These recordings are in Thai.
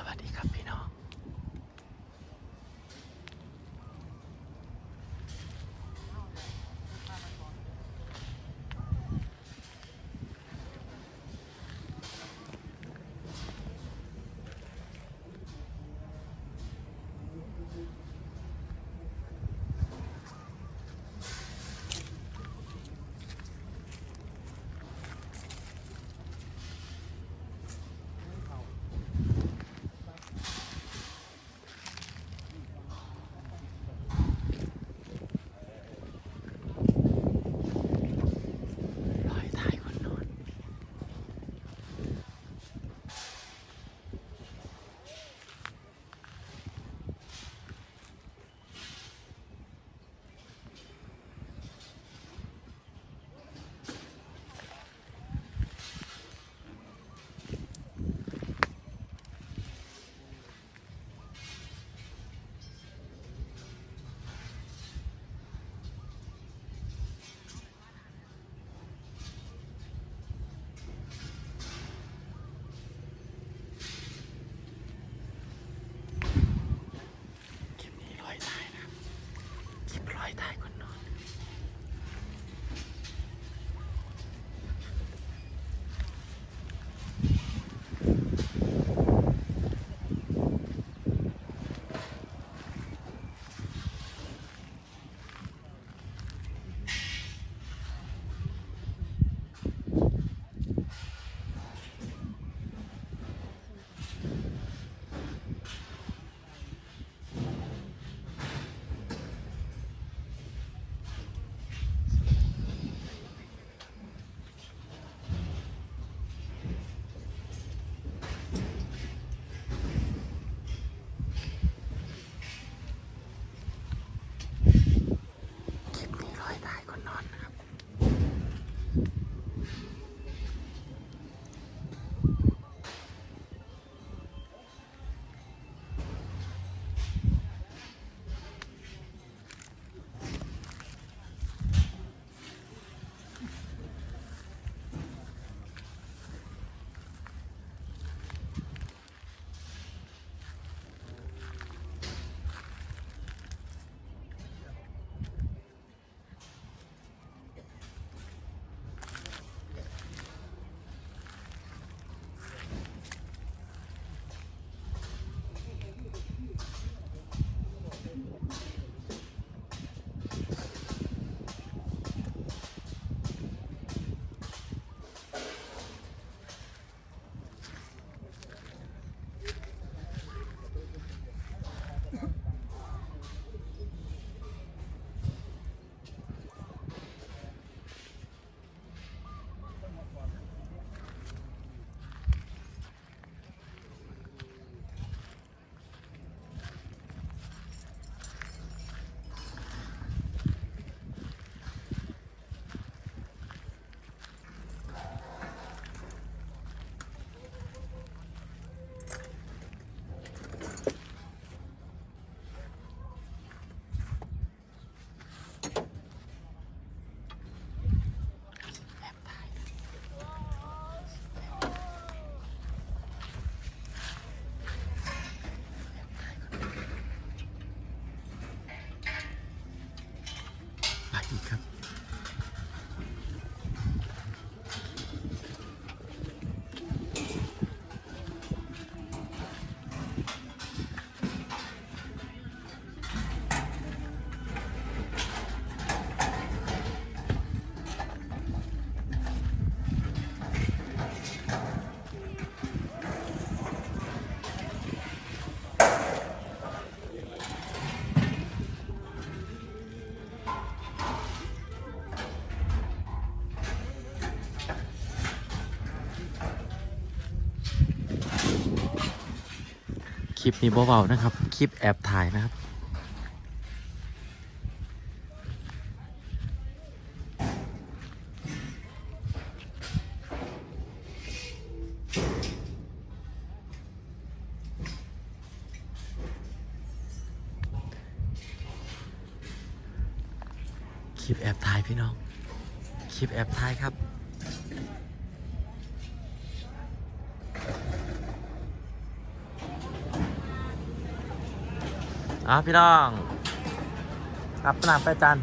สวัสดีครับ ลิปนี้เบาๆนะครับ คลิปแอบถ่ายนะครับ คลิปแอบถ่ายพี่น้อง คลิปแอบถ่ายครับ อะพี่น้องรับน้ำไปจาน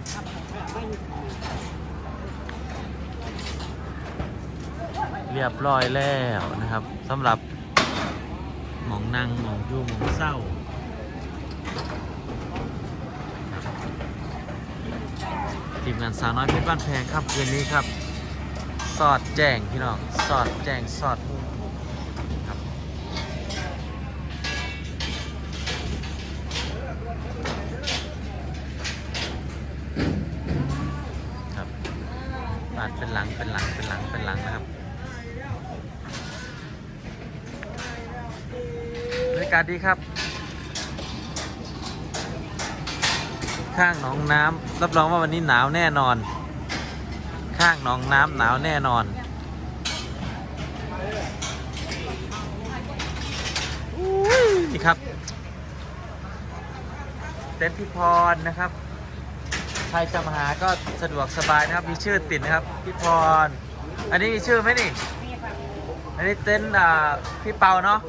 เรียบร้อยแล้วนะครับสำหรับหมองนั่งหมองยู่หมองเศร้าทีมงานสาวน้อยเพชรบ้านแพงครับคืนนี้ครับ สอดแจ้งพี่น้อง สอดแจ้งสอดมุมครับครับบาดเป็นหลัง เป็นหลังนะครับบรรยากาศดีครับ ข้างหนองน้ำรับรองว่าวันนี้หนาวแน่นอน ข้างหนองน้ำหนาวแน่นอนนี่ครับเต็นท์พี่พรนะครับ ใครจะมาหาก็สะดวกสบายนะครับ มีชื่อติดนะครับพี่พร อันนี้มีชื่อไหมนี่อันนี้เต็นท์อ่าพี่เปาเนาะ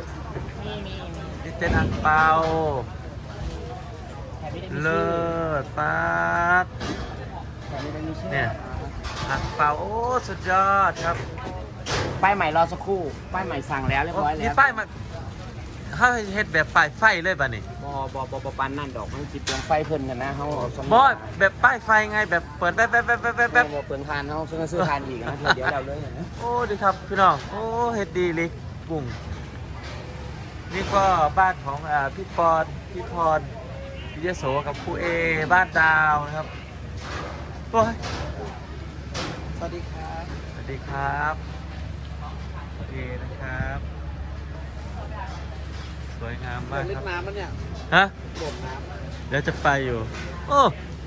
มีมีมีนี่เต็นท์อังเปา แต่ไม่ได้มีเลิศป้าดแต่ไม่ได้มีชื่อเนี่ยอังเปาโอ้สุดยอดครับป้ายใหม่รอสักครู่ ป้ายใหม่สั่งแล้วเรียบร้อยมีแล้วป้ายมา เขาเฮ็ดแบบป้ายไฟเลยป่ะนี่บอบอบอบอปันนั่นดอกมันสิเปลืองไฟเพิ่นกันนะเขาสมบอแบบป้ายไฟไงแบบเปิดแป๊บแป๊บแป๊บแป๊บแป๊บแบแป๊บบเปลืองทานเขาซื้อซื้อทานอีกนะเดี๋ยวเราเลยนะโอ้ดีครับพี่น้องโอ้เฮ็ดดีเลยกุ้งนี่ก็บ้านของอ่าพี่ปอนพี่พรพี่ยโสกับครูเอบ้านดาวนะครับโอ้ยสวัสดีครับสวัสดีครับโอเคนะครับ สวยงามมากเล่คนรับน้ำมันเนี่ยฮะโดดน้เดี๋ยวจะไปอยู่ โอ้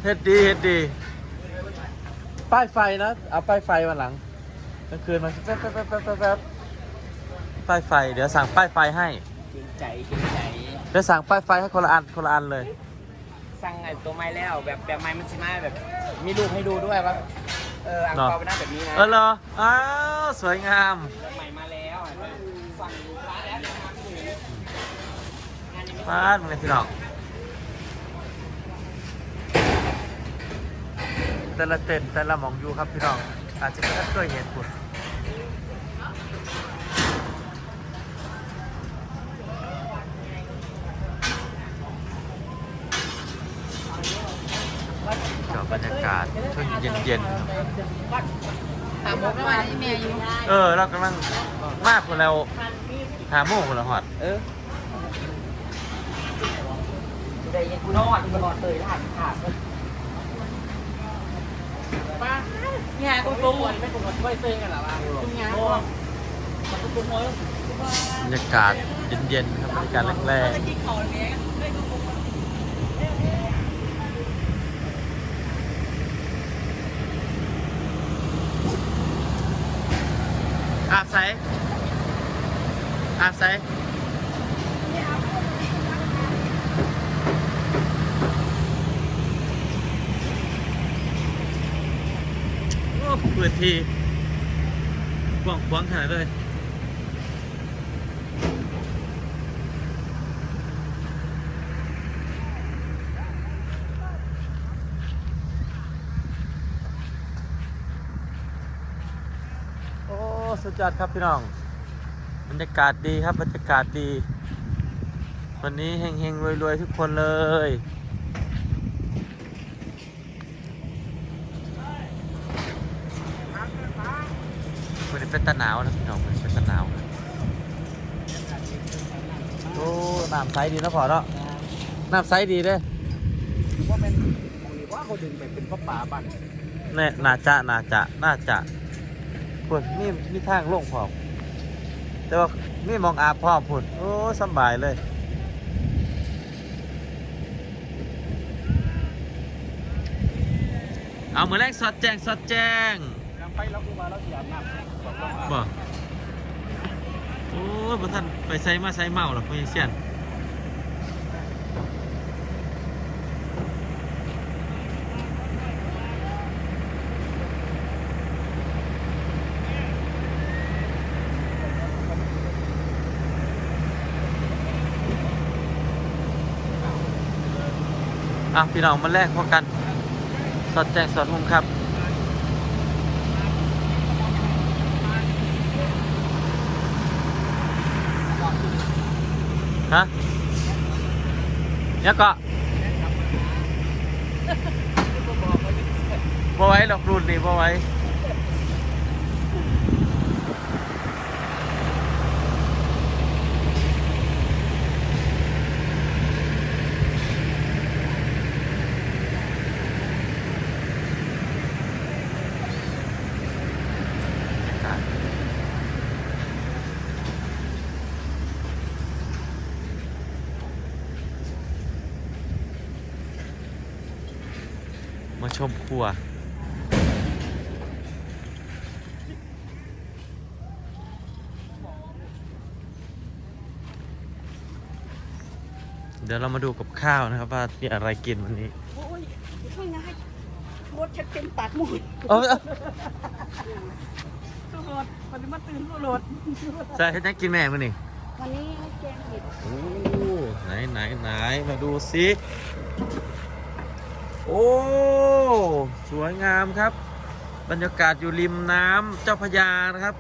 เฮ็ดดีเฮ็ดดี ป้ายไฟนะเอาป้ายไฟวันหลังกลางคืนมาแป๊บแป๊บแป๊บแป๊บแป๊บแป๊บป้ายไฟ เดี๋ยวสั่งป้ายไฟให้ำเก่งใจเก่งใจ เดี๋ยวสั่งป้ายไฟให้คนละอันคนละอันเลย สั่งไอ้ตัวไม้แล้วแบบแบบไม้มันสิมาแบบ มีรูปให้ดูด้วยว่า เอออังเปาเป็นหน้าแบบนี้นะเออเหรอ อ้าว สวยงามแบบใหม่มาแล้วสั่งร้านแล้วเดี๋ยวมาถึง งานยังไม่บ้านมึงเลยพี่น้องแต่ละเต็นท์แต่ละหมองอยู่ครับพี่น้อง อาจจะไม่ได้เคยเห็นคุณกับบรรยากาศช่วงเย็นๆครับตามผมมาที่แม่อยู่เออ เรากำลังมากคนแล้วหาโมงคนละหอด เออ ได้ยินกูนอนกูนอนเตยผ่านขาดป้าเนี่ยกูตัวอ้วนไม่กูไม่เตยกันหรอวะคุณยายมันกูโมยบรรยากาศเย็นๆครับบรรยากาศแรกๆอาบใสอาบใสโอ้พื้น ที่กว้างขวางขนาดเลยโอ้ สุดยอดครับพี่น้อง บรรยากาศดีครับ บรรยากาศดี วันนี้เฮงเฮงรวยรวยๆ ทุกคนเลยวันนี้ เป็นตะหนาวนะพี่น้องวันนี้เป็นตะหนาวนะโอ้น้ำใสดีนะพอเนาะน้ำใสดีเด้ว่าเป็นว่าเขาดึงไปเป็นพ่อป่าบ้านเนี่ยน่าจะน่าจะน่าจะพุ่นนี่นี่ทางโล่งพร้อมแต่ว่านี่มองอาบพร้อมพุ่นโอ้สำบายเลยเอามือแรกสอดแจ้งสอดแจ้งน้ำไปแล้วกูมาแล้วเสียน้ำ บ่โอ้ยบ่ท่านไปใส่มาใส่เมาหรอกพี่เสียนอะพี่น้องมาแลกพอกัน สอดแจงสอดมุมครับ ฮะเนี่ยก็บ่ไหว้หรอกรุ่นนี้บ่ไหว้ ชมครัว เดี๋ยวเรามาดูกับข้าวนะครับ ว่ามีอะไรกินวันนี้ โอ้ยช่วยนะให้รถฉันเป็นตัดหมดเออาตู้รถมันมาตื่นตู้รถใช่ให้นักกินแม่มันนี่วันนี้แกงเห็ดโอ้ไหนไหนไหนมาดูสิโอ้ สวยงามครับ บรรยากาศอยู่ริมน้ำเจ้าพระยานะครับ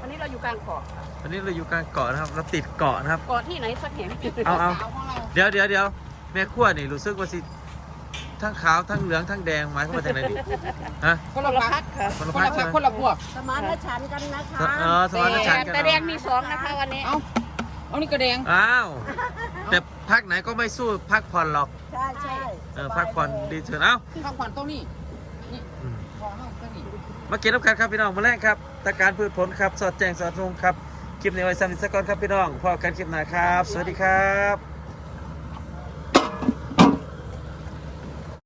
วันนี้เราอยู่กลางเกาะวันนี้เราอยู่กลางเกาะนะครับ เราติดเกาะนะครับ เกาะที่ไหนสักแห่งเอาเอา สวของเราเดี๋ยวเดี๋ยวเดี๋ยวแม่ขั้วนี่รู้สึกว่าสิทั้งขาวทั้งเหลืองทั้งแดงหมายความว่าจากไหนดิฮะ คนคนละละพัพักกค่ะคนละคนพัละกพัใช่กไหม คนละพวก สมานฉันท์กันนะคะ เออสมานฉันท์กันแต่แดงมีสองนะคะวันนี้ เอ้า เอานี่กระแดงอ้าว แต่พักไหนก็ไม่สู้พักผ่อนหรอกใช่ใช่เออพักผ่อนดีเถอะเอ้าข้าวขวัญตรงนี้นี่อืมขอห้องตรงนี้มากินน้ำกันครับพี่น้องมาแรกครับตะการพืชผลครับ สอดแจงสอดทงครับ คลิปในไว้ซ้ำอีกสักก่อนครับพี่น้องพอกันคลิปหน้าครับ สวัสดีครับ